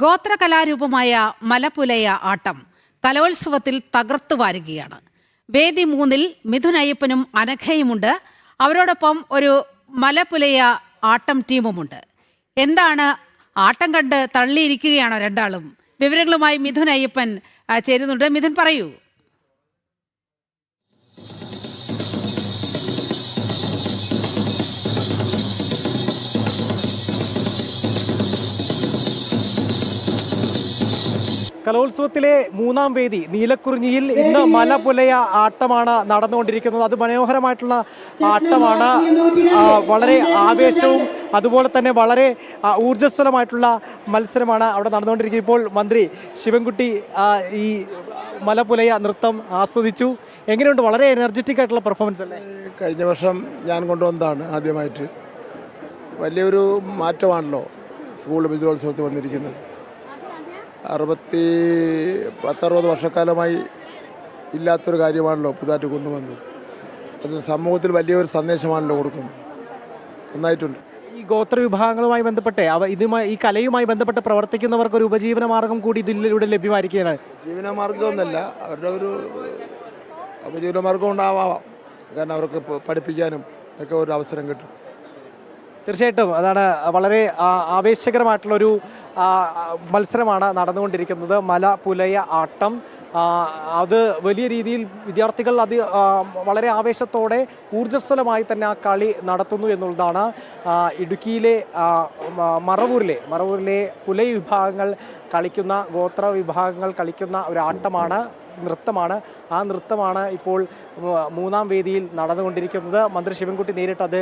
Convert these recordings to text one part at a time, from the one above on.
ഗോത്രകലാരൂപമായ മലപുലയ ആട്ടം കലോത്സവത്തിൽ തകർത്തു വാരുകയാണ്. വേദി മൂന്നിൽ മിഥുൻ അയ്യപ്പനും അനഘയുമുണ്ട്. അവരോടൊപ്പം ഒരു മലപുലയ ആട്ടം ടീമുമുണ്ട്. എന്താണ്? ആട്ടം കണ്ട് തള്ളിയിരിക്കുകയാണോ രണ്ടാളും? വിവരങ്ങളുമായി മിഥുൻ അയ്യപ്പൻ ചേരുന്നുണ്ട്. മിഥുൻ പറയൂ. കലോത്സവത്തിലെ മൂന്നാം വേദി നീലക്കുറിഞ്ഞിയിൽ ഇന്ന് മല പുലയ ആട്ടമാണ് നടന്നുകൊണ്ടിരിക്കുന്നത്. അത് മനോഹരമായിട്ടുള്ള ആട്ടമാണ്. വളരെ ആവേശവും അതുപോലെ തന്നെ വളരെ ഊർജസ്വലമായിട്ടുള്ള മത്സരമാണ് അവിടെ നടന്നുകൊണ്ടിരിക്കുന്നത്. ഇപ്പോൾ മന്ത്രി ശിവൻകുട്ടി ഈ മലപുലയ നൃത്തം ആസ്വദിച്ചു. എങ്ങനെയുണ്ട്? വളരെ എനർജറ്റിക് ആയിട്ടുള്ള പെർഫോമൻസ് അല്ലേ? കഴിഞ്ഞ വർഷം ഞാൻ കൊണ്ടുവന്നതാണ് ആദ്യമായിട്ട്. വലിയൊരു മാറ്റമാണല്ലോ സ്കൂൾ വിദ്യോത്സവത്തിൽ വന്നിരിക്കുന്നത്. അറുപത്തി പത്തറുപത് വർഷക്കാലമായി ഇല്ലാത്തൊരു കാര്യമാണല്ലോ പുതുതായിട്ട് കൊണ്ടുവന്നത്. അത് സമൂഹത്തിൽ വലിയൊരു സന്ദേശമാണല്ലോ കൊടുക്കുന്നത്. നന്നായിട്ടുണ്ട്. ഈ ഗോത്ര വിഭാഗങ്ങളുമായി ബന്ധപ്പെട്ട് അവ ഇതുമായി ഈ കലയുമായി ബന്ധപ്പെട്ട് പ്രവർത്തിക്കുന്നവർക്ക് ഒരു ഉപജീവന മാർഗം കൂടി ഇതിലൂടെ ലഭ്യമായിരിക്കുകയാണ്. ജീവന മാർഗമൊന്നല്ല അവരുടെ ഒരു ഉപജീവന മാർഗം ഉണ്ടാവാം. കാരണം അവർക്ക് പഠിപ്പിക്കാനും ഒക്കെ ഒരു അവസരം കിട്ടും. തീർച്ചയായിട്ടും. അതാണ് വളരെ ആ, മത്സരമാണ് നടന്നുകൊണ്ടിരിക്കുന്നത്. മല പുലയ ആട്ടം. അത് വലിയ രീതിയിൽ വിദ്യാർത്ഥികൾ അത് വളരെ ആവേശത്തോടെ ഊർജസ്വലമായി തന്നെ ആ കളി നടത്തുന്നു എന്നുള്ളതാണ് ഇടുക്കിയിലെ മറവൂരിലെ മറവൂരിലെ പുലയ വിഭാഗങ്ങൾ കളിക്കുന്ന ഗോത്ര വിഭാഗങ്ങൾ കളിക്കുന്ന ഒരു ആട്ടമാണ് നൃത്തമാണ്. ആ നൃത്തമാണ് ഇപ്പോൾ മൂന്നാം വേദിയിൽ നടന്നുകൊണ്ടിരിക്കുന്നത്. മന്ത്രി ശിവൻകുട്ടി നേരിട്ട് അത്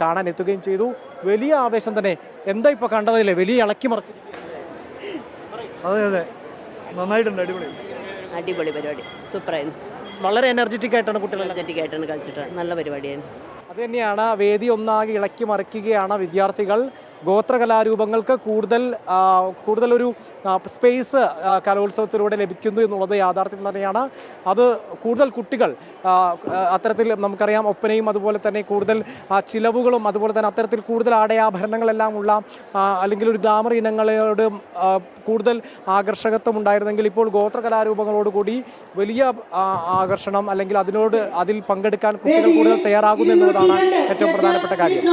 കാണാൻ എത്തുകയും ചെയ്തു. വലിയ ആവേശം തന്നെ. എന്താ ഇപ്പോൾ കണ്ടതില്ലേ വലിയ ഇളക്കി മറിച്ച്. അതെ അതെ. നന്നായിട്ടുണ്ട് അടിപൊളി. അടിപൊളി പരിപാടി. സൂപ്പറായിരുന്നു വളരെ എനർജറ്റിക് ആയിട്ടാണ് കുട്ടികൾ എനർജറ്റിക് ആയിട്ടാണ് കളിച്ചിട്ട് നല്ല പരിപാടിയായിരുന്നു. അത് തന്നെയാണ് വേദി ഒന്നാകെ ഇളക്കി മറിക്കുകയാണ് വിദ്യാർത്ഥികൾ. ഗോത്ര കലാരൂപങ്ങൾക്ക് കൂടുതൽ കൂടുതലൊരു സ്പേസ് കലോത്സവത്തിലൂടെ ലഭിക്കുന്നു എന്നുള്ളത് യാഥാർത്ഥ്യം തന്നെയാണ്. അത് കൂടുതൽ കുട്ടികൾ അത്തരത്തിൽ നമുക്കറിയാം ഒപ്പനയും അതുപോലെ തന്നെ കൂടുതൽ ചിലവുകളും അതുപോലെ തന്നെ അത്തരത്തിൽ കൂടുതൽ ആടയാഭരണങ്ങളെല്ലാം ഉള്ള അല്ലെങ്കിൽ ഒരു ഗ്ലാമർ ഇനങ്ങളോട് കൂടുതൽ ആകർഷകത്വം ഉണ്ടായിരുന്നെങ്കിൽ ഇപ്പോൾ ഗോത്ര കലാരൂപങ്ങളോടുകൂടി വലിയ ആകർഷണം അല്ലെങ്കിൽ അതിനോട് അതിൽ പങ്കെടുക്കാൻ കുട്ടികൾ കൂടുതൽ തയ്യാറാകുന്നു എന്നുള്ളതാണ് ഏറ്റവും പ്രധാനപ്പെട്ട കാര്യം.